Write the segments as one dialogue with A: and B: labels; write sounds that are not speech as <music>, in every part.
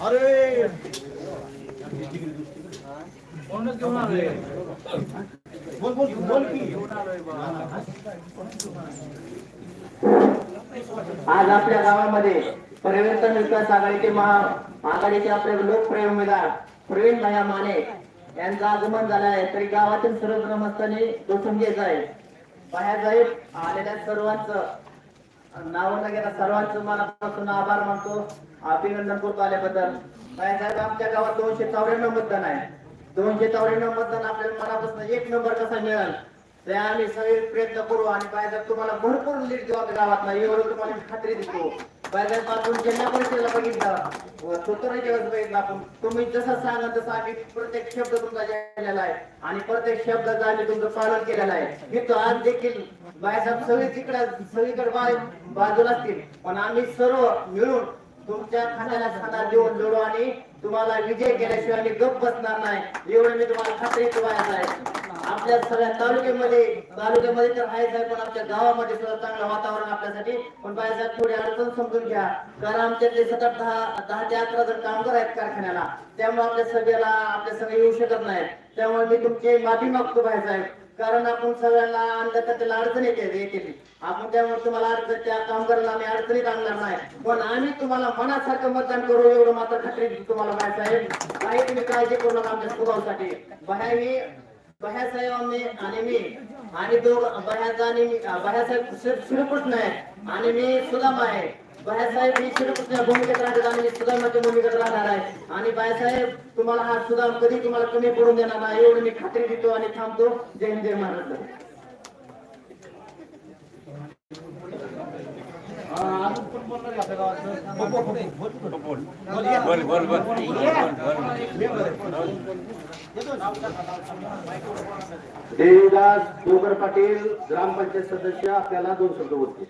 A: अरे कोणच घेऊन आलोय बोल बोल बोल की
B: आज आपल्या गावामध्ये परिवर्तन विकास आघाडीचे महा आघाडीचे आपले लोकप्रिय उमेदवार प्रवीण भया माने यांचं आगमन झालं आहे. तरी गावातील सर्व ग्रामस्थांनी तो समजायचा आहे. बाहेर आलेल्या सर्वांचं नाव न घेता सर्वांचं मनापासून आभार मानतो. अभिनंदन करतो आल्याबद्दल. बाहेर आमच्या गावात दोनशे चौऱ्याण्णव मतदान आहे. दोनशे चौऱ्याण्णव मतदान आपल्याला मनापासून एक नंबर कसा मिळेल? ते आम्ही सगळे प्रयत्न करू आणि बाहेर तुम्हाला भरपूर लीड देऊ आपल्या गावात एवढं तुम्हाला खात्री देतो. पाहिजे आपण जिल्हा परिषदेला बघितलं. स्वतःच्या वेळेस बघितला. आपण तुम्ही जसं सांगा तसं आम्ही प्रत्येक शब्द तुमचा गेलेला आहे. आणि प्रत्येक शब्दाचं आम्ही तुमचं पालन केलेलं आहे. तो आज देखील बायसाहेब सगळी तिकडे सगळीकडे बाजूला असतील. पण आम्ही सर्व मिळून तुमच्या खाण्याला खाना देऊन लढू आणि तुम्हाला विजय केल्याशिवाय आम्ही गप बसणार नाही. एवढं मी तुम्हाला खात्री तुम्हाला आहे. आपल्या सगळ्या तालुक्यामध्ये तालुक्यामध्ये तर आहे साहेब पण आमच्या गावामध्ये सुद्धा चांगलं वातावरण आपल्यासाठी. पण बाहेर थोडी अडचण समजून घ्या. कारण आमच्यातले सतत दहा दहा ते अकरा जण कामगार आहेत कारखान्याला. त्यामुळे आपल्या सगळ्याला आपल्या सगळे येऊ शकत नाही. त्यामुळे मी तुमची माफी मागतो बाहेर साहेब. कारण आपण सगळ्यांना आणलं तर त्याला अडचण येते येते आपण त्यामुळे तुम्हाला अडचण त्या कामगारांना आम्ही अडचणीत आणणार नाही. पण आम्ही तुम्हाला मनासारखं मतदान करू एवढं मात्र खात्री तुम्हाला माहीत आहे काही तुम्ही काळजी करू नका आमच्या स्वभावासाठी. बाहेर बाह्यासाहेब आम्ही आणि मी. आणि दोघ बाह्याचा आणि मी श्रीकृष्ण आहे आणि मी सुदाम आहे. बाह्यासाहेब मी श्रीकृष्ण भूमिकेत राहतात आणि मी सुदामाच्या भूमिकेत राहणार आहे. आणि बाह्यासाहेब तुम्हाला हा सुदाम कधी तुम्हाला कमी पडून देणार नाही. एवढं मी खात्री देतो आणि थांबतो. जय हिंद जय
C: महाराज
D: देवीदास डोंगर पाटील ग्रामपंचायत सदस्य आपल्याला दोन शब्द बोलते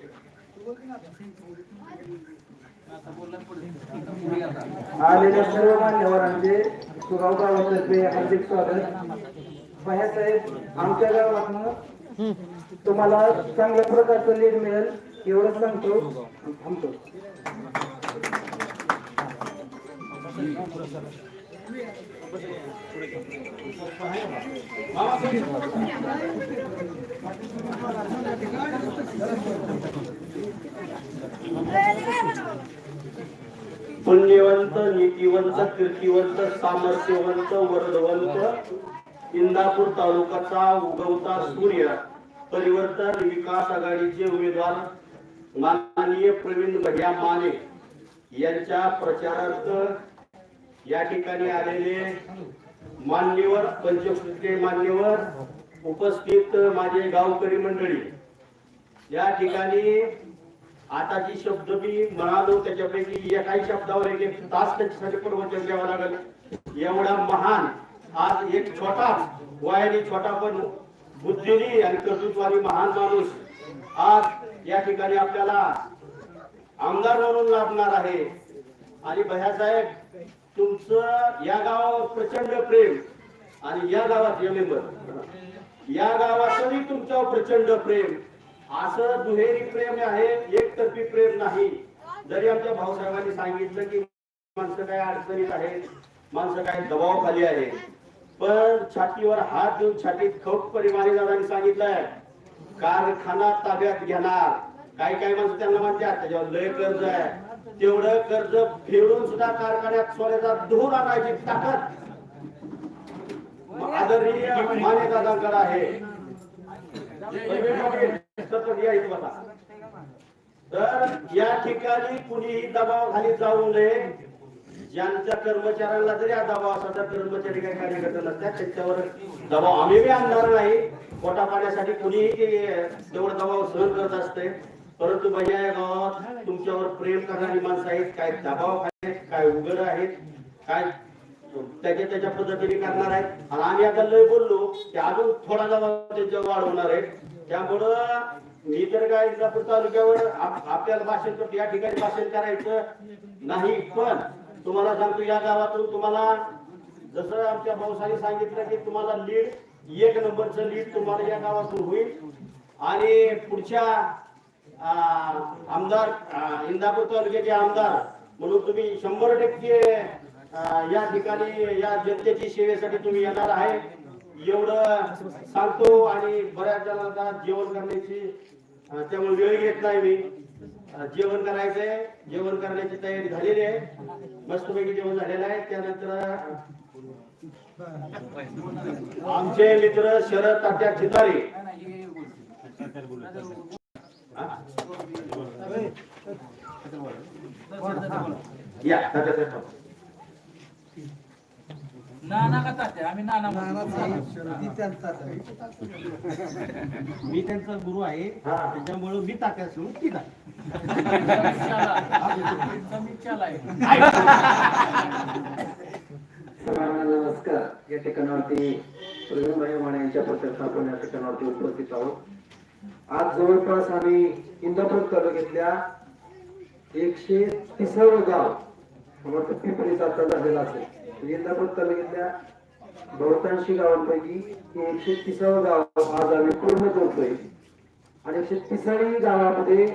E: आलेल्या सर्व मान्यवरांचे सुगाव हार्दिक स्वागत. बाह्यासाहेब आमच्या गावातनं तुम्हाला चांगल्या प्रकारचं लीड मिळेल. एवढं सांगतो आणि थांबतो.
D: पुण्यवंत नीतिवंत कीर्तिवंत सामर्थ्यवंत वरदवंत इंदापूर तालुक्याचा उगवता सूर्य परिवर्तन विकास आघाडीचे उमेदवार माननीय प्रवीण भैया माने यांच्या प्रचारार्थ या ठिकाणी आलेले मान्यवर पंचकृत्य मान्यवर उपस्थित माझे गावकरी मंडळी. या ठिकाणी आता जी शब्द मी म्हणालो त्याच्यापैकी एकाही शब्दावर एक एक तास त्याच्यासाठी प्रवचन द्यावं लागेल. एवढा महान आज एक छोटा वयाने छोटा पण बुद्धीनी आणि कर्तृत्वानी महान माणूस आज या ठिकाणी आपल्याला आमदार म्हणून लाभणार आहे. आणि भैयासाहेब तुमचं या गावावर प्रचंड प्रेम आणि या गावात या मेंबर या गावातही तुमच्यावर प्रचंड प्रेम. असं दुहेरी प्रेम आहे एकतर्फी प्रेम नाही. जरी आमच्या भाऊसाहेबांनी सांगितलं की माणसं काय अडचणीत आहेत माणसं काय दबाव खाली आहे पण छातीवर हात देऊन छातीत खप परिमाणे दादांनी सांगितलंय कारखाना ताब्यात घेणार. काही काही माणसं त्यांना म्हणतात त्याच्यावर लय कर्ज आहे. तेवढं कर्ज फेडून सुद्धा कारखान्यात सोन्याचा धूर आणायची ताकद आदरणीय माने दादांकडे आहे. तर या ठिकाणी कुणीही दबाव खाली जाऊ नये. ज्यांच्या कर्मचाऱ्यांना जरी हा दबाव असा तर कर्मचारी काही कार्यकर्ते नसतात त्याच्यावर दबाव आम्ही बी आणणार नाही. पोटा पाण्यासाठी कुणीही ते तेवढं दबाव सहन करत असते. परंतु भैया या गावात तुमच्यावर प्रेम करणारी माणसं आहेत. काय दबाव आहेत काय उघड आहेत काय त्याच्या त्याच्या पद्धतीने करणार आहेत. आणि आम्ही आता लय बोललो की अजून थोडा दबाव त्यांच्या वाढवणार आहे त्यामुळं मी तर काय इंदापूर तालुक्यावर आपल्याला भाषण करतो या ठिकाणी भाषण करायचं नाही. पण तुम्हाला सांगतो या गावातून तुम्हाला जसं आमच्या भाऊसाने सांगितलं की तुम्हाला लीड एक नंबरचं लीड तुम्हाला या गावातून होईल. आणि पुढच्या आमदार इंदापूर तालुक्याचे आमदार म्हणून तुम्ही शंभर टक्के या ठिकाणी या जनतेची सेवेसाठी तुम्ही येणार आहे. एवढं सांगतो आणि बऱ्याच जणांना जेवण करण्याची त्यामुळे वेळ घेत नाही मी. जेवण करायचंय. जेवण करण्याची तयारी झालेली आहे. मस्तपैकी जेवण झालेलं आहे. त्यानंतर आमचे मित्र शरद तात्या चितारे. हा?
A: नाना का तात्या? आम्ही नाना मी त्यांचा गुरु आहे. त्याच्यामुळे मी तात्या सोडून ती नाही.
E: सर्वांना नमस्कार. या ठिकाणावरती प्रवीणभाई माने यांच्या प्रत्यक्ष आपण या ठिकाणावरती उपस्थित आहोत. आज जवळपास आम्ही इंदापूर तालुक्यातल्या एकशे तिसावं गाव मला वाटतं पिंपरीचा आता झालेला असेल. इंदापूर तालुक्यातल्या बहुतांशी गावांपैकी एकशे तिसावं गाव आज आम्ही पूर्ण करतोय आणि एकशे तिसाळी गावामध्ये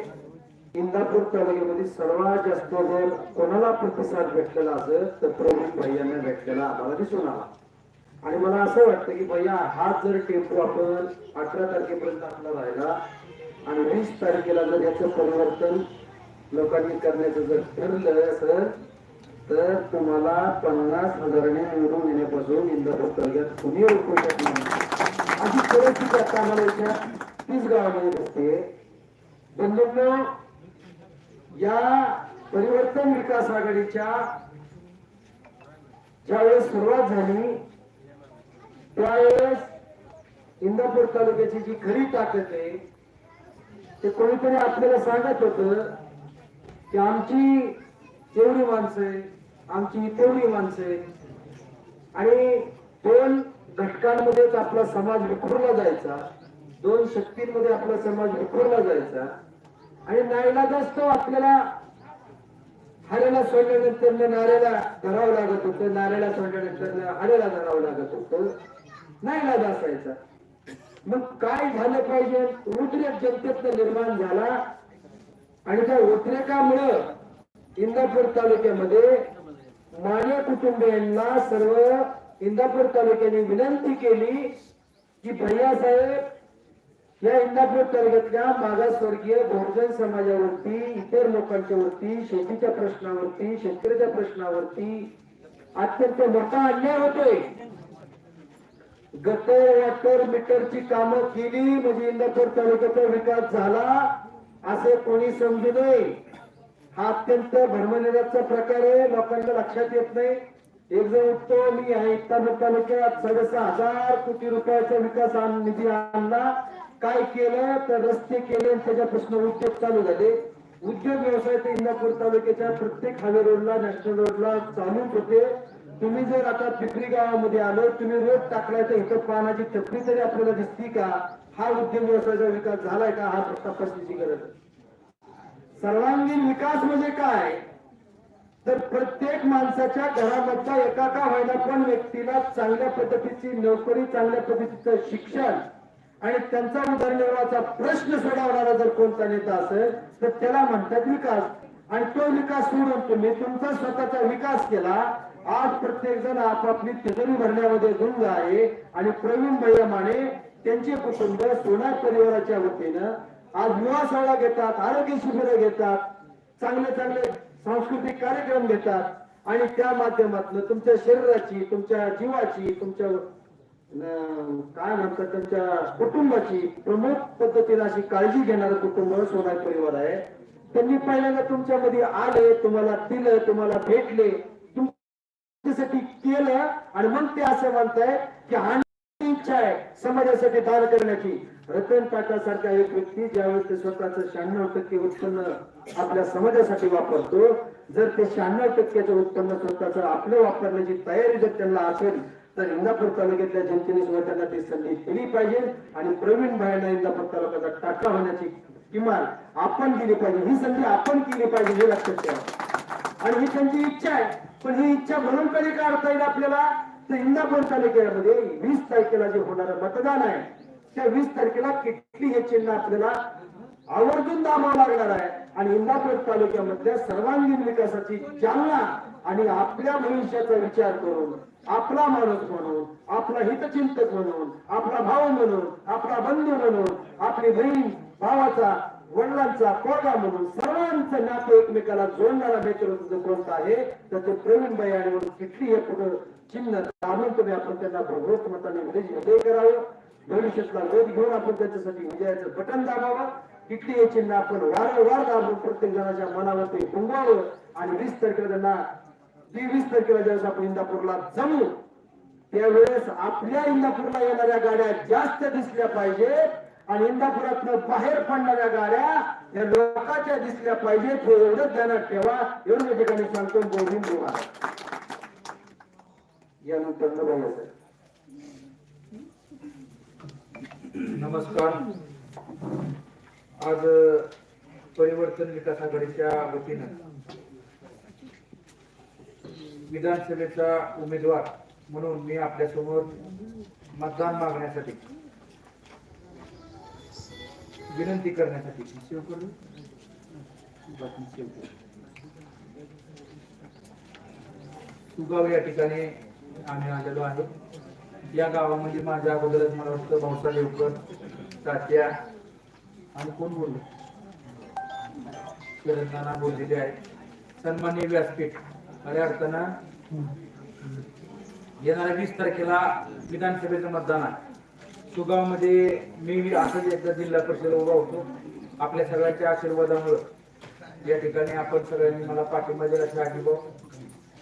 E: इंदापूर तालुक्यामध्ये सर्वात जास्त जर कोणाला प्रतिसाद भेटलेला असेल तर प्रवीण भैयांना भेटलेला आम्हाला दिसून आला आणि मला असं वाटतं की भैया हा जर टेम्पो आपण अठरा तारखेपर्यंत आपला राहिला आणि वीस तारखेला जर याचं परिवर्तन लोकांनी करण्याचं जर ठरलं असेल तर तुम्हाला पन्नास हजाराने निवडून येण्यापासून इंदापूर तालुक्यात कुणी रोखू शकणार नाही. अशी परिस्थिती आता आम्हाला इथल्या तीस गावामध्ये दिसते बंधूंना या परिवर्तन विकास आघाडीच्या ज्यावेळेस सुरुवात झाली त्यावेळेस इंदापूर तालुक्याची जी खरी ताकद आहे ते कोणीतरी आपल्याला सांगत होत की आमची तेवढी माणसं आहे आमची तेवढी माणसं आहे. आणि दोन घटकांमध्येच आपला समाज विखुरला जायचा दोन शक्तींमध्ये आपला समाज विखुरला जायचा. आणि नाईलाज असतो आपल्याला हरेला सोडल्यानंतर नारेला धरावं लागत होतं. नारेला सोडल्यानंतर हरेला धरावं लागत होतं. नाईलाज असायचा मग काय झालं पाहिजे? उद्रेक जनतेत निर्माण झाला. आणि त्या उद्रेकामुळं इंदापूर तालुक्यामध्ये माने कुटुंबियांना सर्व इंदापूर तालुक्याने विनंती केली की भैया साहेब या इंदापूर तालुक्यातल्या मागासवर्गीय बहुजन समाजावरती इतर लोकांच्या वरती शेतीच्या प्रश्नावरती शेतकऱ्याच्या प्रश्नावरती अत्यंत मोठा अन्याय होतोय. गटर वॉटर मीटरची कामं केली म्हणजे इंदापूर तालुक्याचा विकास झाला असे कोणी समजू नये. हा अत्यंत भरमनिराचा प्रकार आहे लोकांना लक्षात येत नाही. एक जण उठतो मी इंदापूर तालुक्यात साडेसहा हजार कोटी रुपयाचा विकास निधी आणला काय केलं? तर रस्ते केले आणि प्रश्न उद्योग चालू झाले. उद्योग व्यवसाय ते इंदापूर तालुक्याच्या प्रत्येक हायवे रोडला नॅशनल रोडला चालू होते. तुम्ही जर आता पिपरी गावामध्ये आलो तुम्ही रोड टाकलाय तर इथं पानाची टपरी तरी आपल्याला दिसती का? हा उद्योग व्यवसायाचा विकास झालाय का? हा तपासण्याची गरज आहे सर्वांगीण विकास म्हणजे काय? तर प्रत्येक माणसाच्या घरामधल्या एका का व्हायला पण व्यक्तीला चांगल्या पद्धतीची नोकरी चांगल्या पद्धतीचं शिक्षण आणि त्यांचा उदरनिर्वाहाचा प्रश्न सोडवणारा जर कोणता नेता असेल तर त्याला म्हणतात विकास. आणि तो विकास सोडून तुम्ही तुमचा स्वतःचा विकास केला आज प्रत्येक जण आपापली तिजोरी भरण्यामध्ये गुंग आहे. आणि प्रवीण भैया माने त्यांचे कुटुंब सोनार परिवाराच्या वतीनं आज विवाह सोहळा घेतात आरोग्य शिबिरं घेतात चांगले चांगले सांस्कृतिक कार्यक्रम घेतात. आणि त्या माध्यमातून तुमच्या शरीराची तुमच्या जीवाची तुमच्या काय म्हणतात त्यांच्या कुटुंबाची प्रमुख पद्धतीने अशी काळजी घेणारं कुटुंब सोनार परिवार आहे. त्यांनी पहिल्यांदा तुमच्यामध्ये आले तुम्हाला दिलं तुम्हाला भेटले तुमच्यासाठी केलं आणि मग ते असं म्हणताय की हा इच्छा आहे समाजासाठी दान करण्याची. रतन टाटा सारखा एक व्यक्ती ज्यावेळेस ते स्वतःच शहाण्णव टक्के उत्पन्न आपल्या समाजासाठी वापरतो जर ते शहाण्णव टक्क्याचं उत्पन्न स्वतःच आपलं वापरण्याची तयारी जर त्यांना असेल तर इंदापूर तालुक्यातल्या जनतेने सुद्धा त्यांना ती संधी दिली पाहिजे आणि प्रवीण भाईंना इंदापूर तालुक्याचा टाटा होण्याची किमान आपण दिली पाहिजे. ही संधी आपण केली पाहिजे हे लक्षात ठेवा. आणि ही त्यांची इच्छा आहे. पण ही इच्छा म्हणून कधी काढता येईल आपल्याला? तर इंदापूर तालुक्यामध्ये वीस तारखेला जे होणारं मतदान आहे त्या वीस तारखेला किटली हे चिन्ह आपल्याला आवर्जून दाबावं लागणार आहे. आणि इंदापूर तालुक्यामधल्या सर्वांगीण विकासाची जालना आणि आपल्या भविष्याचा विचार करून आपला माणूस म्हणून आपला हितचिंतक म्हणून आपला भाऊ म्हणून आपला बंधू म्हणून आपली बहीण भावाचा वडिलांचा पोरगा म्हणून सर्वांचं नातं एकमेकाला जोडणारा नेतृत्व कोणतं आहे? तर ते प्रवीणबाई आणि म्हणून किटली हे पुढे चिन्ह दाबून तुम्ही आपण त्यांना भगवत मताने विजय करावं. भविष्यातला वेध घेऊन आपण त्याच्यासाठी विजयाचं बटन दाबावं. किटली हे चिन्ह आपण वारंवार दाबून प्रत्येक जणाच्या मनावरती उमवावं आणि वीस तारखेला त्यांना ती वीस तारखेला ज्यावेळेस आपण इंदापूरला जमू त्यावेळेस आपल्या इंदापूरला येणाऱ्या गाड्या जास्त दिसल्या पाहिजे आणि इंदापुरातनं बाहेर पडणाऱ्या गाड्या या लोकांच्या दिसल्या पाहिजे हे एवढंच ध्यानात ठेवा. एवढं या ठिकाणी सांगतो गोविंद देवा यानंतर
A: नमस्कार. आज परिवर्तन विकास आघाडीच्या वतीनं विधानसभेचा उमेदवार म्हणून मी आपल्यासमोर मतदान मागण्यासाठी विनंती करण्यासाठी सेव करू? सुगाव या ठिकाणी आम्ही आलेलो आहे या गावामध्ये माझ्या अगोदरच मला वाटतं भाऊसा देवकर तात्या आणि कोण बोललो? शरद बोललेले आहेत. सन्मान्य व्यासपीठ. खऱ्या अर्थानं येणाऱ्या वीस तारखेला विधानसभेचं मतदान आहे. सुगावमध्ये मी असंच एकदा जिल्हा परिषद उभा होतो. आपल्या सगळ्यांच्या आशीर्वादामुळं. या ठिकाणी आपण सगळ्यांनी मला पाठिंबा दिला शहाजीभाऊ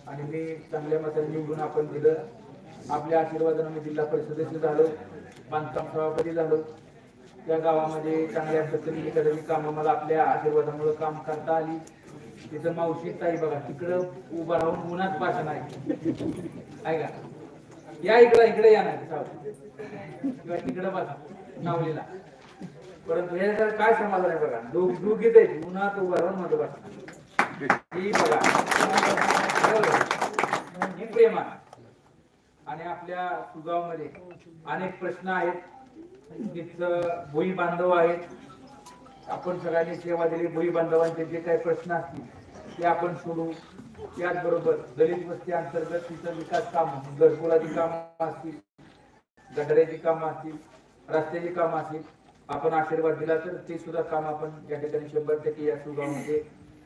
A: आणि मी चांगल्या मताने निवडून आपण दिलं. आपल्या आशीर्वादानं मी जिल्हा परिषदेचं झालो. बांधकाम सभापती झालो. त्या गावामध्ये चांगल्या पद्धतीने एखादी कामं मला आपल्या आशीर्वादामुळे काम करता आली. तिथं मावशी ताई बघा तिकडं उभा राहून उन्हात भाषण आहे आहे का या इकडं इकडे या नाही किंवा तिकडं बघा नावलीला परंतु हे सर काय समाधान आहे बघा. दोघ दोघीच आहेत उन्हात उभा राहून माझं भाषण ही बघा. प्रेमा आणि आपल्या सुगावमध्ये अनेक प्रश्न आहेत. भुई बांधव आहेत. आपण सगळ्यांनी सेवा दिली. भुई बांधवांचे जे काही प्रश्न असतील ते आपण सोडू. त्याचबरोबर दलित वस्ती अंतर्गत तिथं विकास कामं घरकुलाची कामं असतील गटाऱ्याची कामं असतील रस्त्याची कामं असतील आपण आशीर्वाद दिला तर ते सुद्धा काम आपण या ठिकाणी शंभर टक्के या सुगावमध्ये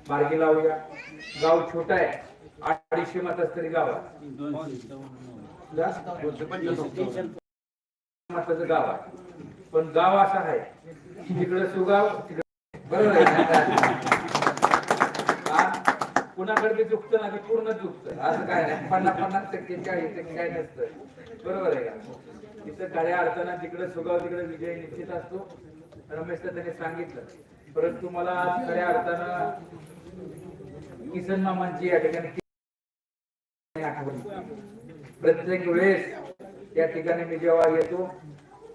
A: मार्गी लावूया. गाव छोटा आहे. अडीचशे मतास्तरी गाव आहे गाव आहे. पण गाव असा आहे तिकडं सुगाव तिकडे बरोबर आहे कुणाकडे बी चुकतं ना ते पूर्ण दुखत. असं काय नाही. पन्नास पन्नास टक्के चाळीस टक्के काय नसतं. बरोबर आहे का? तिथं खऱ्या अर्थानं तिकडे सुगाव तिकडे विजय निश्चित असतो. रमेश त्यांनी सांगितलं. परंतु मला खऱ्या अर्थानं किसन मामांची या ठिकाणी आठवण प्रत्येक वेळेस त्या ठिकाणी मी जेव्हा येतो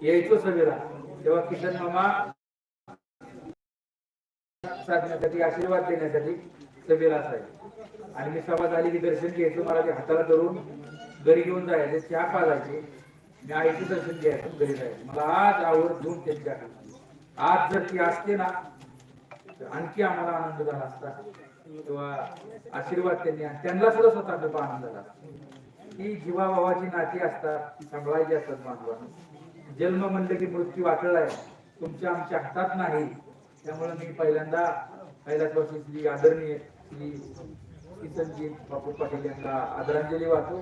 A: यायचो सभेला तेव्हा किशन मामा साधण्यासाठी आशीर्वाद देण्यासाठी सभेला असायचे. आणि मी सभा झाली की दर्शन घ्यायचो. मला ते हाताला धरून घरी घेऊन जायचे चहा पाजायचे. मी आईचं दर्शन घ्यायचं घरी जायचं. मला आज आवड घेऊन त्यांच्या आज जर ती असते ना तर आणखी आम्हाला आनंद झाला असता. किंवा आशीर्वाद त्यांनी त्यांना सुद्धा स्वतः आनंद झाला ही जीवाभावाची नाती असतात ती सांभाळायची असतात बांधवांना जन्म म्हणलं की मृत्यू वाटला आहे. तुमच्या आमच्या हातात नाही. त्यामुळे मी पहिल्यांदा कैलासवासी श्री आदरणीय श्री किसनजी बापू पाटील यांना आदरांजली वाहतो.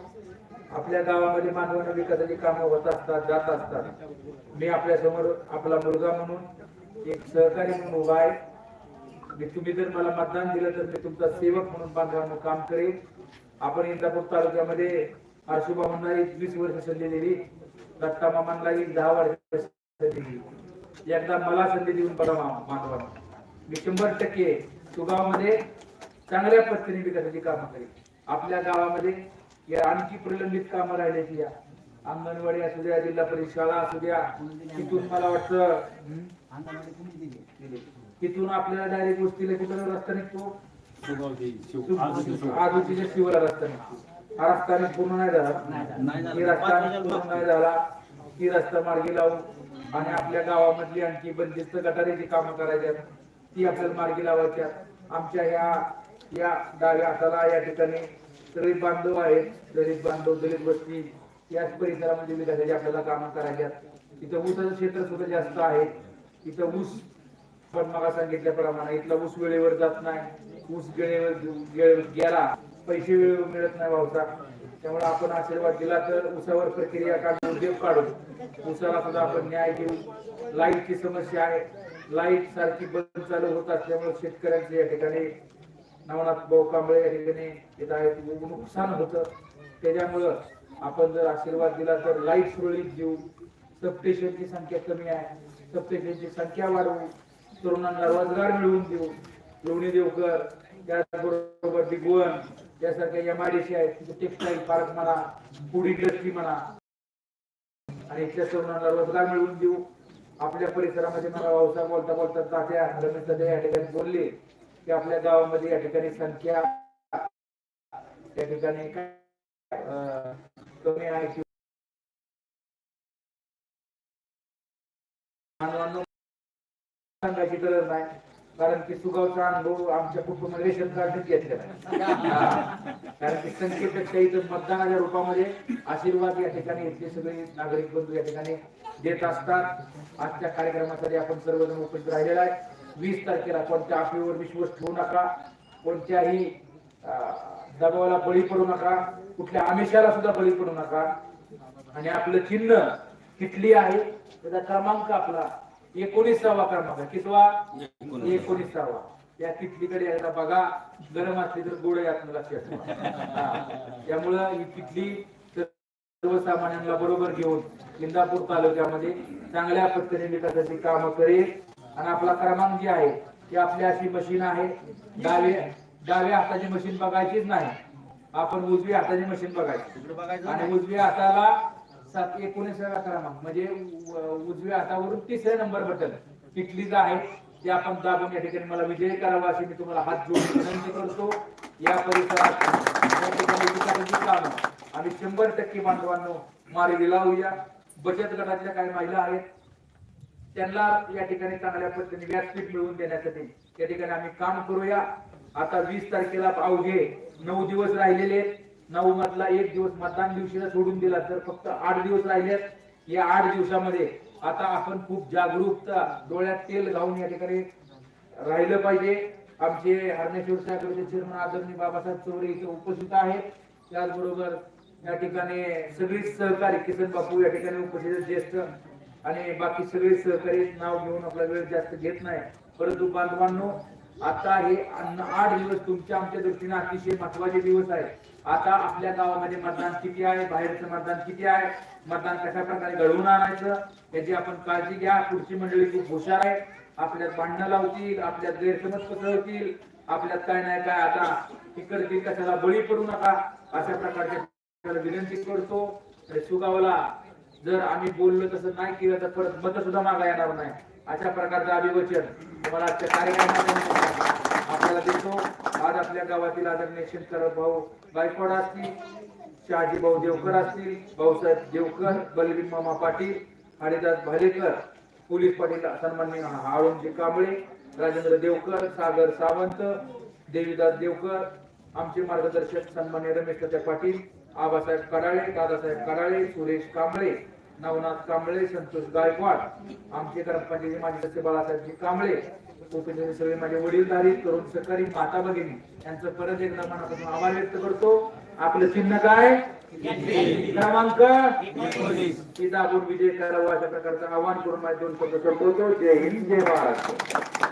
A: आपल्या गावामध्ये मानवानं विकासाची कामं होत असतात जात असतात. मी आपल्यासमोर आपला मुलगा म्हणून एक सहकारी म्हणून उभा आहे. मी तुम्ही जर मला मतदान दिलं तर मी तुमचा सेवक म्हणून बांधवांना काम करेन. आपण इंदापूर तालुक्यामध्ये हर्षुबाबांना एक वीस वर्ष संधी दिली. दत्ता मामांना एक दहा वर्ष संधी दिली. एकदा मला संधी देऊन बघा मानवा मी शंभर टक्के सुगावामध्ये चांगल्या पद्धतीने विकासाची कामं करेल आपल्या गावामध्ये या आणखी प्रलंबित कामं राहिल्याची या. अंगणवाडी असू द्या जिल्हा परिषद शाळा असू द्या तिथून मला वाटतं. तिथून आपल्याला डायरेक्ट वस्तीला कुठं रस्ता निघतो? आजूच्या शिवला रस्ता निघतो. हा रस्ता आणि पूर्ण नाही झाला. ही रस्ता पूर्ण नाही झाला. ही रस्ता मार्गी लावून आणि आपल्या गावामधली आणखी बंदिस्त गटारीची कामं करायची. आहेत. ती आपल्याला मार्गी लावायची. आहेत. आमच्या ह्या या डाव्या हाताला या ठिकाणी दलित बांधव आहेत. दलित बांधव दलित वस्ती याच परिसरामध्ये विकासाची आपल्याला कामं करायची आहेत. इथं ऊसाचं क्षेत्र सुद्धा जास्त आहे. इथं ऊस पण मला सांगितल्याप्रमाणे इथला ऊस वेळेवर जात नाही. ऊस वेळेवर गेला. पैसे मिळत नाही भावसा त्यामुळे आपण आशीर्वाद दिला तर उसावर प्रक्रिया काढून उद्योग काढू उसाला सुद्धा आपण न्याय देऊ. लाईटची समस्या आहे. लाइट सारखी बंद चालू होत असल्यामुळे शेतकऱ्यांचे या ठिकाणी नवनाथ भाऊ कांबळे या ठिकाणी येत आहेत. नुकसान होतं. त्याच्यामुळं आपण जर आशीर्वाद दिला तर लाइट सुरळीत देऊ. सबस्टेशनची संख्या कमी आहे. सबस्टेशनची संख्या वाढवू. तरुणांना रोजगार मिळवून देऊ. लोणी देवकर त्याचबरोबर दिगवन यासारख्या एम आय डी सी आहेत टेक्सटाईल पार्क म्हणा फूड इंडस्ट्री म्हणा. आणि इथल्या तरुणांना रोजगार मिळवून देऊ. आपल्या परिसरामध्ये मला व्यवसाय बोलता बोलता तात्या रमेश तात्या या ठिकाणी बोलले की आपल्या गावामध्ये या ठिकाणी संख्या या ठिकाणी कमी आहे की सांगायची गरज नाही. कारण की सुगावचा अनुभव आमच्या कुटुंबात रेशन कार्ड घेतलेला आहे. <laughs> कारण की संख्येपेक्षा इथं मतदानाच्या रूपामध्ये आशीर्वाद या ठिकाणी इथले सगळे नागरिक बंधू या ठिकाणी देत असतात. आजच्या कार्यक्रमासाठी आपण सर्वजण उपस्थित राहिलेला आहे. वीस तारखेला कोणत्या अफवेवर विश्वास ठेवू नका. कोणत्याही दबावाला बळी पडू नका. कुठल्या आमिषाला सुद्धा बळी पडू नका. आणि आपलं चिन्ह किटली आहे. त्याचा क्रमांक आपला एकोणीसावा क्रमांक. कितवा एकोणीसावा. या किटलीकडे एकदा बघा. गरम असली तर गोड यातनं लक्षात ठेवा. हा. त्यामुळं ही किटली सर्वसामान्यांना बरोबर घेऊन इंदापूर तालुक्यामध्ये चांगल्या पद्धतीने विकासाची कामं करेल. आणि आपला क्रमांक जे आहे ती आपली अशी मशीन आहे. डावे डाव्या हाताची मशीन बघायचीच नाही. आपण उजव्या हाताची मशीन बघायची. आणि उजव्या हाताला सात एकोणीसाव्या क्रमांक म्हणजे उजव्या हातावरून तिसऱ्या नंबर बटन किटलीचं आहे ते आपण दाबून या ठिकाणी मला विजय करावा अशी मी तुम्हाला हात जोडून विनंती करतो. या परिसरात या ठिकाणी विकासाची कामं. आम्ही शंभर टक्के बांधवांनो मार्गी लावूया. बचत गटाच्या काही महिला आहेत त्यांना या ठिकाणी चांगल्या पद्धतीने व्यासपीठ मिळवून देण्यासाठी या ठिकाणी आम्ही काम करूया. आता वीस तारखेला अवघे नऊ दिवस राहिलेले आहेत. नऊ मधला एक दिवस मतदान दिवशीला सोडून दिला तर फक्त आठ दिवस राहिलेत. या आठ दिवसामध्ये आता आपण खूप जागरूकता डोळ्यात तेल घालून या ठिकाणी राहिलं पाहिजे. आमचे हरणेश्वर साहेबांचे चेअरमन आदरणीय बाबासाहेब चौरे इथे उपस्थित आहेत. त्याचबरोबर या ठिकाणी सगळीच सहकारी किसन बापू या ठिकाणी उपस्थित ज्येष्ठ. आणि बाकी सगळे सहकारी नाव घेऊन आपला वेळ जास्त घेत नाही. परंतु बांधवांनो आता हे आठ दिवस तुमच्या आमच्या दृष्टीने अतिशय महत्त्वाचे दिवस आहेत आता आपल्या गावामध्ये मतदान किती आहे? बाहेरचं मतदान किती आहे? मतदान कशा प्रकारे घडवून आणायचं? याची आपण काळजी घ्या. पुढची मंडळी खूप हुशार आहे. आपल्यात भांडणं लावतील आपल्यात गैरसमज पसरवतील. आपल्यात काय नाही काय आता हे करतील कशाला बळी पडू नका. अशा प्रकारच्या विनंती करतो. आणि सुगावला जर आम्ही बोललो तसं नाही केलं तर परत मत सुद्धा मागा येणार नाही. अशा प्रकारचं अभिवचन तुम्हाला आजच्या कार्यक्रमात आपल्याला देतो. आज आपल्या गावातील आदरणीय शेतकरा भाऊ गायकवाड असतील शहाजी भाऊ देवकर असतील भाऊसाहेब देवकर बलवीन मामा पाटील हरिदास भालेकर पोलीस पाटील सन्माननीय आळुंजी कांबळे राजेंद्र देवकर सागर सावंत देवीदास देवकर आमचे मार्गदर्शक सन्मान्य रमेश पाटील आबासाहेब कडाळे दादासाहेब कडाळे सुरेश कांबळे नवनाथ कांबळे संतोष गायकवाड आमचे ग्रामपंचायती माजी सचिव बाळासाहेबजी कांबळे उपस्थित सगळे माझे वडीलधारी तरुण सरकारी माता भगिनी यांचं परत एकदा मनापासून आभार व्यक्त करतो. आपलं चिन्ह काय? क्रमांक? ही विजय करावा अशा प्रकारचं आवाहन करून माझे दोन शब्द संपवतो. जय हिंद जय महाराष्ट्र